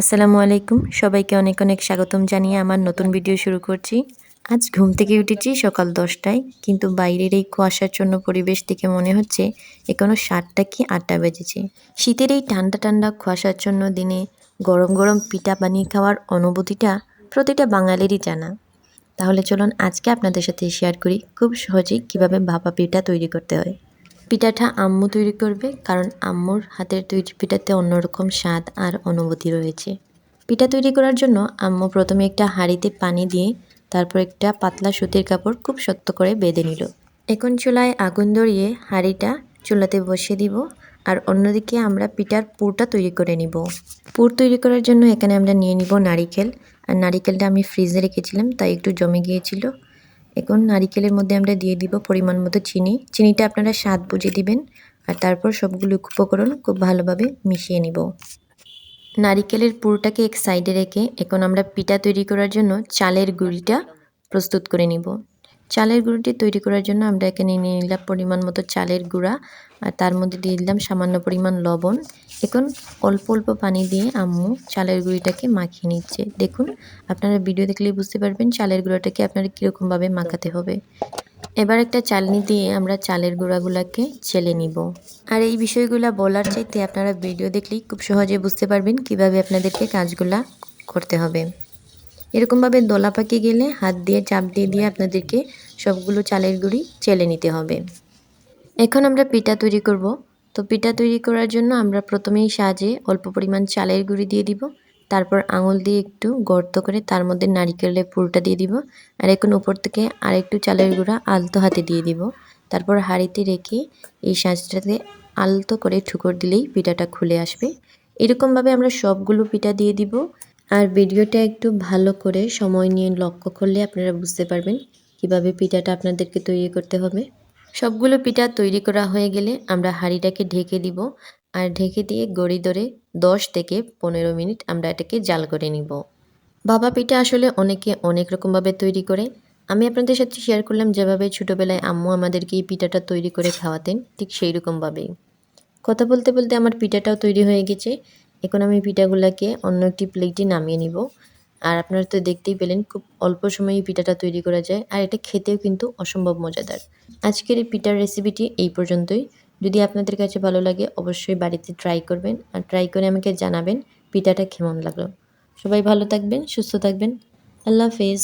আসসালামু আলাইকুম। সবাইকে অনেক অনেক স্বাগতম জানিয়ে আমার নতুন ভিডিও শুরু করছি। আজ ঘুম থেকে উঠেছি সকাল দশটায়, কিন্তু বাইরের এই কুয়াশার জন্য পরিবেশ দেখে মনে হচ্ছে এখনও সাতটা কি আটটা বেজেছে। শীতের এই ঠান্ডা ঠান্ডা কুয়াশার জন্য দিনে গরম গরম পিঠা বানিয়ে খাওয়ার অনুভূতিটা প্রতিটা বাঙালিরই জানা। তাহলে চলুন আজকে আপনাদের সাথে শেয়ার করি খুব সহজেই কীভাবে ভাপা পিঠা তৈরি করতে হয়। পিঠাটা আম্মু তৈরি করবে, কারণ আম্মুর হাতের তৈরি পিঠাতে অন্যরকম স্বাদ আর অনুভূতি রয়েছে। পিঠা তৈরি করার জন্য আম্মু প্রথমে একটা হাঁড়িতে পানি দিয়ে, তারপর একটা পাতলা সুতির কাপড় খুব শক্ত করে বেঁধে নিল। এখন চুলায় আগুন ধরিয়ে হাঁড়িটা চুলাতে বসিয়ে দিব, আর অন্যদিকে আমরা পিঠার পুরটা তৈরি করে নিব। পুর তৈরি করার জন্য এখানে আমরা নিয়ে নিব নারিকেল, আর নারিকেলটা আমি ফ্রিজে রেখেছিলাম, তাই একটু জমে গিয়েছিল। এখন নারিকেলের মধ্যে আমরা দিয়ে দিব পরিমাণ মতো চিনি। চিনিটা আপনারা স্বাদ বুঝে দিবেন আর তারপর সবগুলো উপকরণ খুব ভালোভাবে মিশিয়ে নিব। নারিকেলের পুরোটাকে এক সাইডে রেখে এখন আমরা পিঠা তৈরি করার জন্য চালের গুঁড়িটা প্রস্তুত করে নিব। চালের গুঁড়োটি তৈরি করার জন্য আমরা এখানে নিয়ে নিলাম পরিমাণ মতো চালের গুঁড়া। আর তার মধ্যে দিয়ে দিলাম সামান্য পরিমাণ লবণ। এখন অল্প অল্প পানি দিয়ে আম্মু চালের গুঁড়িটাকে মাখিয়ে নিচ্ছে। দেখুন, আপনারা ভিডিও দেখলেই বুঝতে পারবেন চালের গুঁড়াটাকে আপনারা কীরকমভাবে মাখাতে হবে। এবার একটা চালনি দিয়ে আমরা চালের গুঁড়াগুলোকে চেলে নিব। আর এই বিষয়গুলো বলার চাইতে আপনারা ভিডিও দেখলেই খুব সহজে বুঝতে পারবেন কীভাবে আপনাদেরকে কাজগুলা করতে হবে। এরকমভাবে দোলা পাকিয়ে গেলে হাত দিয়ে, চাপ দিয়ে দিয়ে আপনাদেরকে সবগুলো চালের গুঁড়ি চেলে নিতে হবে। এখন আমরা পিঠা তৈরি করব। তো পিঠা তৈরি করার জন্য আমরা প্রথমেই সাজে অল্প পরিমাণ চালের গুঁড়ি দিয়ে দিব। তারপর আঙুল দিয়ে একটু গর্ত করে তার মধ্যে নারিকেলের পুরোটা দিয়ে দিব। আর এখন উপর থেকে আরেকটু চালের গুঁড়া আলতো হাতে দিয়ে দিব। তারপর হাঁড়িতে রেখে এই সাজটাতে আলতো করে ঠুকর দিলেই পিঠাটা খুলে আসবে। এরকমভাবে আমরা সবগুলো পিঠা দিয়ে দিব। আর ভিডিওটা একটু ভালো করে সময় নিয়ে লক্ষ্য করলে আপনারা বুঝতে পারবেন কীভাবে পিঠাটা আপনাদেরকে তৈরি করতে হবে। সবগুলো পিঠা তৈরি করা হয়ে গেলে আমরা হাঁড়িটাকে ঢেকে দিব আর ঢেকে দিয়ে গড়ি ধরে দশ থেকে পনেরো মিনিট আমরা এটাকে জাল করে নিব। বাবা পিঠা আসলে অনেকে অনেক রকমভাবে তৈরি করে। আমি আপনাদের সাথে শেয়ার করলাম যেভাবে ছোটোবেলায় আম্মু আমাদেরকে এই পিঠাটা তৈরি করে খাওয়াতেন ঠিক সেই রকমভাবেই কথা বলতে বলতে আমার পিঠাটাও তৈরি হয়ে গেছে। এখন আমি পিঠাগুলোকে অন্য একটি প্লেটে নামিয়ে নিব। আর আপনারা তো দেখতেই পেলেন, খুব অল্প সময়ে পিঠাটা তৈরি করা যায়। আর এটা খেতেও কিন্তু অসম্ভব মজাদার। আজকের এই পিঠার রেসিপিটি এই পর্যন্তই। যদি আপনাদের কাছে ভালো লাগে, অবশ্যই বাড়িতে ট্রাই করবেন আর ট্রাই করে আমাকে জানাবেন পিঠাটা কেমন লাগল। সবাই ভালো থাকবেন, সুস্থ থাকবেন। আল্লাহ হাফেজ।